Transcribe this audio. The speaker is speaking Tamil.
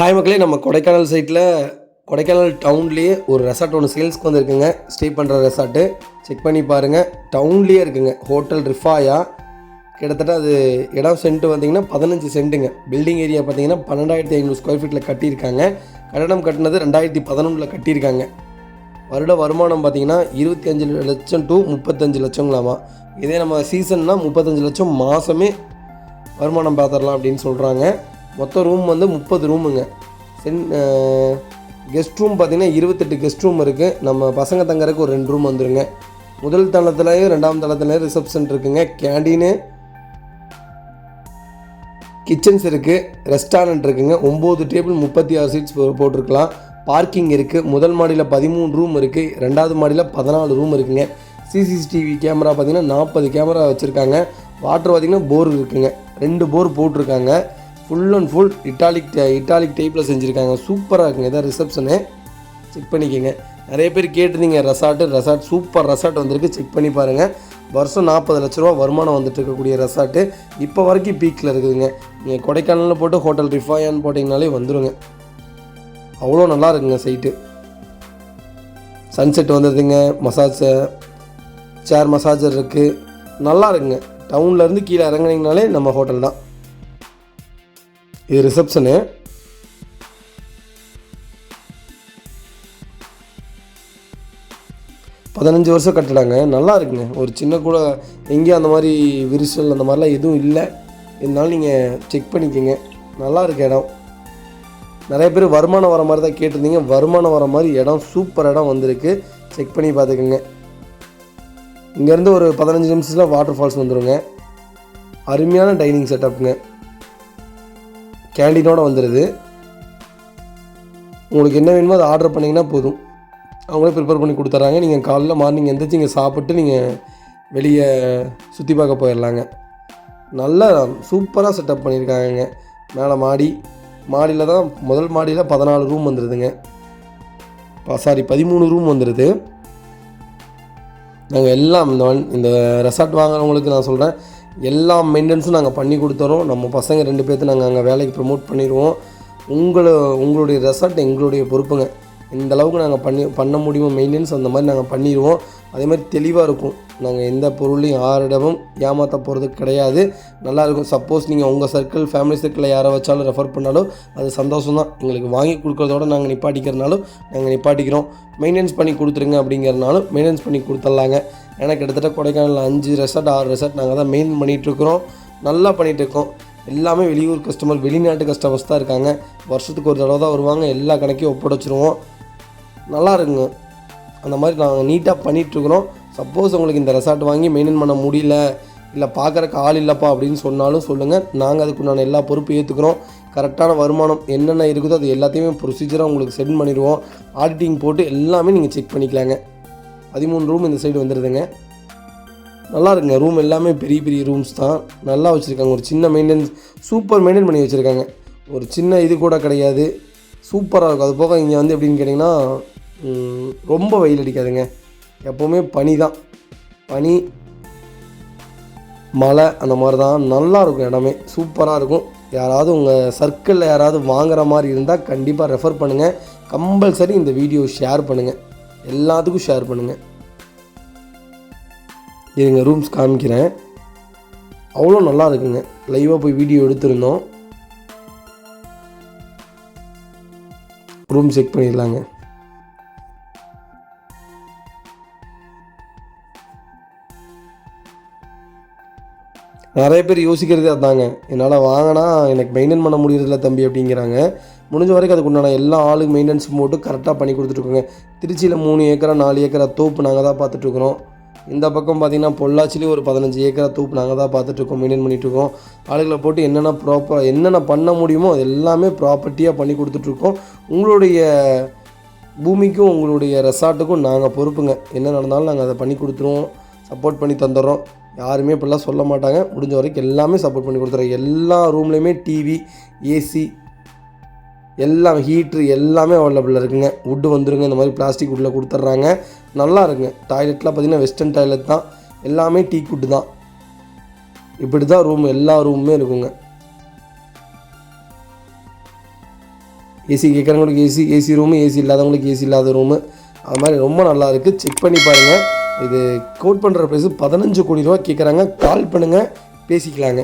ஹாய் மக்களே. நம்ம கொடைக்கானல் சைட்டில் கொடைக்கானல் டவுன்லேயே ஒரு ரெசார்ட் ஒன்று சேல்ஸ்க்கு வந்துருக்குங்க. ஸ்டே பண்ணுற ரெசார்ட்டு செக் பண்ணி பாருங்கள் டவுன்லேயே இருக்குங்க. ஹோட்டல் ரிஃபாயா. கிட்டத்தட்ட அது இடம் சென்ட் பார்த்தீங்கன்னா பதினஞ்சு சென்ட்டுங்க பில்டிங் ஏரியா பார்த்தீங்கன்னா பன்னெண்டாயிரத்தி ஐநூறு ஸ்கொயர் ஃபீட்டில் கட்டியிருக்காங்க. கட்டடம் கட்டினது ரெண்டாயிரத்தி பதினொன்றில் கட்டியிருக்காங்க. வருட வருமானம் பார்த்தீங்கன்னா இருபத்தி அஞ்சு லட்சம் டு முப்பத்தஞ்சு லட்சங்களாமா. இதே நம்ம சீசன்னா முப்பத்தஞ்சு லட்சம் மாதமே வருமானம் பார்த்துடலாம் அப்படின்னு சொல்கிறாங்க மொத்த ரூம் வந்து முப்பது ரூமுங்க சென் கெஸ்ட் ரூம் பார்த்தீங்கன்னா இருபத்தெட்டு கெஸ்ட் ரூம் இருக்குது நம்ம பசங்க தங்குறதுக்கு ஒரு ரெண்டு ரூம் வந்துருங்க. முதல் தளத்துலேயும் ரெண்டாம் தளத்துலேயும் ரிசப்ஷன் இருக்குங்க. கேண்டீனு கிச்சன்ஸ் இருக்குது ரெஸ்டாரண்ட் இருக்குங்க. ஒம்பது டேபிள் முப்பத்தி ஆறு சீட்ஸ் போட்டிருக்கலாம். பார்க்கிங் இருக்குது முதல் மாடியில் பதிமூணு ரூம் இருக்குது ரெண்டாவது மாடியில் பதினாலு ரூம் இருக்குங்க. சிசிடிவி கேமரா பார்த்தீங்கன்னா நாற்பது கேமரா வச்சுருக்காங்க. வாட்டர் பார்த்தீங்கன்னா போர் இருக்குங்க. ரெண்டு போர் போட்டிருக்காங்க. Full and full italic italic டைப்பில் செஞ்சுருக்காங்க. சூப்பராக இருக்குங்க. இதான் ரிசப்ஷனு செக் பண்ணிக்கோங்க. நிறைய பேர் கேட்டிருந்தீங்க ரெசார்ட்டு ரெசார்ட் சூப்பர் ரெசார்ட் வந்திருக்கு. செக் பண்ணி பாருங்கள் வருஷம் நாற்பது லட்ச ரூபா வருமானம் வந்துட்டு இருக்கக்கூடிய ரெசார்ட்டு இப்போ வரைக்கும் பீக்கில் இருக்குதுங்க. நீங்கள் கொடைக்கானலில் போட்டு ஹோட்டல் ரிஃபாயான்னு போட்டிங்கனாலே வந்துருங்க. அவ்வளோ நல்லா இருக்குங்க சைட்டு சன்செட் வந்துடுதுங்க மசாஜ் சேர் மசாஜர் இருக்குது நல்லா இருக்குங்க. டவுன்லேருந்து கீழே இறங்குனீங்கனாலே நம்ம ஹோட்டல் தான். இது ரிசப்ஷனு பதினஞ்சு வருஷம் கட்டிடாங்க நல்லா இருக்குங்க. ஒரு சின்ன கூட எங்கேயும் அந்த மாதிரி விரிசல் அந்த மாதிரிலாம் எதுவும் இல்லை. இருந்தாலும் நீங்கள் செக் பண்ணிக்கோங்க. நல்லா இருக்கு இடம். நிறைய பேர் வருமானம் வர மாதிரி தான் கேட்டிருந்தீங்க. வருமானம் வர மாதிரி இடம் சூப்பர் இடம் வந்திருக்கு. செக் பண்ணி பார்த்துக்கோங்க. இங்கேருந்து ஒரு பதினஞ்சு நிமிஷத்தில் வாட்டர் ஃபால்ஸ் வந்துடுங்க அருமையான டைனிங் செட்டப்புங்க கேண்டீனோடு வந்துடுது உங்களுக்கு என்ன வேணுமோ அதை ஆர்டர் பண்ணிங்கன்னா போதும். அவங்களே ப்ரிப்பேர் பண்ணி கொடுத்துட்றாங்க. நீங்கள் காலைல மார்னிங் எந்திரிச்சு இங்கே சாப்பிட்டு நீங்கள் வெளியே சுற்றி பார்க்க போயிடலாங்க. நல்லா சூப்பராக செட்டப் பண்ணியிருக்காங்கங்க. மேலே மாடி. மாடியில் தான் முதல் மாடியில் பதினாலு ரூம் வந்துடுதுங்க சாரி பதிமூணு ரூம் வந்துடுது நாங்கள் எல்லாம் இந்த வன் இந்த ரெசார்ட் வாங்குறவங்களுக்கு நான் சொல்கிறேன் எல்லா மெயின்டெனன்ஸும் நாங்கள் பண்ணி கொடுத்துறோம். நம்ம பசங்க ரெண்டு பேர்த்து நாங்கள் அங்கே வேலைக்கு ப்ரமோட் பண்ணிடுவோம். உங்களை உங்களுடைய ரெசார்ட் எங்களுடைய பொறுப்புங்க. இந்த அளவுக்கு நாங்கள் பண்ணி பண்ண முடியுமோ மெயின்டெனன்ஸ் அந்த மாதிரி நாங்கள் பண்ணிடுவோம். அதே மாதிரி தெளிவாக இருக்கும். நாங்கள் எந்த பொருளையும் யாரிடமும் ஏமாற்ற போகிறது கிடையாது. நல்லாயிருக்கும் சப்போஸ் நீங்கள் உங்கள் சர்க்கிள் ஃபேமிலி சர்க்கிளில் யாரை வச்சாலும் ரெஃபர் பண்ணாலும் அது சந்தோஷம் தான் எங்களுக்கு வாங்கி கொடுக்குறதோட நாங்கள் நிப்பாட்டிக்கிறனாலும் நாங்கள் நிப்பாட்டிக்கிறோம். மெயின்டெனன்ஸ் பண்ணி கொடுத்துருங்க அப்படிங்கிறனாலும் மெயின்டெனன்ஸ் பண்ணி கொடுத்துட்லாங்க. ஏன்னா கிட்டத்தட்ட கொடைக்கானலில் அஞ்சு ரெசார்ட் ஆறு ரெசார்ட் நாங்கள் தான் மெயின் பண்ணிகிட்ருக்குறோம் நல்லா பண்ணிகிட்ருக்கோம் எல்லாமே வெளியூர் கஸ்டமர் வெளிநாட்டு கஸ்டமர்ஸ் தான் இருக்காங்க. வருஷத்துக்கு ஒரு தடவை தான் வருவாங்க. எல்லா கணக்கையும் ஒப்படைச்சிருவோம் நல்லா இருக்குங்க அந்த மாதிரி நாங்கள் நீட்டாக பண்ணிகிட்ருக்குறோம் சப்போஸ் உங்களுக்கு இந்த ரெசார்ட் வாங்கி மெயின்டைன் பண்ண முடியல இல்லை பார்க்குறக்கு ஆள் இல்லைப்பா அப்படின்னு சொன்னாலும் சொல்லுங்கள் நாங்கள் அதுக்குண்டான எல்லா பொறுப்பு ஏற்றுக்கிறோம் கரெக்டான வருமானம் என்னென்ன இருக்குதோ அது எல்லாத்தையுமே ப்ரொசீஜராக உங்களுக்கு சென்ட் பண்ணிடுவோம். ஆடிட்டிங் போட்டு எல்லாமே நீங்கள் செக் பண்ணிக்கலாங்க. பதிமூணு ரூம் இந்த சைடு வந்துடுதுங்க நல்லா இருக்குங்க ரூம் எல்லாமே பெரிய பெரிய ரூம்ஸ் தான். நல்லா வச்சுருக்காங்க. ஒரு சின்ன மெயின்டெனன்ஸ் சூப்பர் மெயின்டைன் பண்ணி வச்சுருக்காங்க. ஒரு சின்ன இது கூட கிடையாது. சூப்பராக இருக்கும். அது போக இங்கே வந்து எப்படின்னு கேட்டிங்கன்னா ரொம்ப வெயில் அடிக்காதுங்க. எப்போவுமே பனி தான். பனி மழை அந்த மாதிரி தான். நல்லா இருக்கும் இடமே. சூப்பராக இருக்கும். யாராவது உங்கள் சர்க்கிளில் யாராவது வாங்குற மாதிரி இருந்தால் கண்டிப்பாக ரெஃபர் பண்ணுங்கள் கம்பல்சரி இந்த வீடியோ ஷேர் பண்ணுங்கள் எல்லாத்துக்கும் ஷேர் பண்ணுங்கள் இதுங்க ரூம்ஸ் காமிக்கிறேன். அவ்வளோ நல்லா இருக்குங்க. லைவாக போய் வீடியோ எடுத்திருந்தோம். ரூம் செக் பண்ணிடலாங்க. நிறைய பேர் யோசிக்கிறதே அதாங்க. என்னால் வாங்கினா எனக்கு மெயின்டைன் பண்ண முடியறதில்ல தம்பி அப்படிங்கிறாங்க. முடிஞ்ச வரைக்கும் அதுக்கு உண்டான எல்லா ஆளுக்கு மெயின்டெனன்ஸ் போட்டு கரெக்டாக பண்ணி கொடுத்துட்ருக்கோங்க திருச்சியில் மூணு ஏக்கரா நாலு ஏக்கரா தோப்பு நாங்கள் தான் பார்த்துட்ருக்குறோம் இந்த பக்கம் பார்த்திங்கன்னா பொள்ளாச்சிலேயும் ஒரு பதினஞ்சு ஏக்கரை தூப்பு நாங்கள் தான் பார்த்துட்ருக்கோம் மெயின்டைன் பண்ணிகிட்ருக்கோம் ஆளுகளை போட்டு என்னென்ன ப்ராப்பர் என்னென்ன பண்ண முடியுமோ அது எல்லாமே ப்ராப்பர்ட்டியாக பண்ணி கொடுத்துட்ருக்கோம். உங்களுடைய பூமிக்கும் உங்களுடைய ரெசார்ட்டுக்கும் நாங்கள் பொறுப்புங்க. என்ன நடந்தாலும் நாங்கள் அதை பண்ணி கொடுத்துருவோம் சப்போர்ட் பண்ணி தந்துடுறோம். யாருமே இப்படிலாம் சொல்ல மாட்டாங்க. முடிஞ்ச வரைக்கும் எல்லாமே சப்போர்ட் பண்ணி கொடுத்துறோம். எல்லா ரூம்லேயுமே டிவி ஏசி எல்லாம் ஹீட்ரு எல்லாமே அவைலபிளாக இருக்குங்க. வுட்டு வந்துருங்க இந்த மாதிரி பிளாஸ்டிக் வுட்டில் கொடுத்துட்றாங்க. நல்லா இருக்குங்க. டாய்லெட்லாம் பார்த்தீங்கன்னா வெஸ்டர்ன் டாய்லெட் தான். எல்லாமே டீ குட்டு தான். இப்படி தான் ரூம் எல்லா ரூமுமே இருக்குங்க. ஏசி கேட்குறவங்களுக்கு ஏசி ஏசி ரூமு ஏசி இல்லாதவங்களுக்கு ஏசி இல்லாத ரூமு அது மாதிரி ரொம்ப நல்லா இருக்குது செக் பண்ணி பாருங்கள் இது கோட் பண்ணுற ப்ரைஸு பதினஞ்சு கோடி ரூபா கேட்குறாங்க. கால் பண்ணுங்கள் பேசிக்கலாங்க.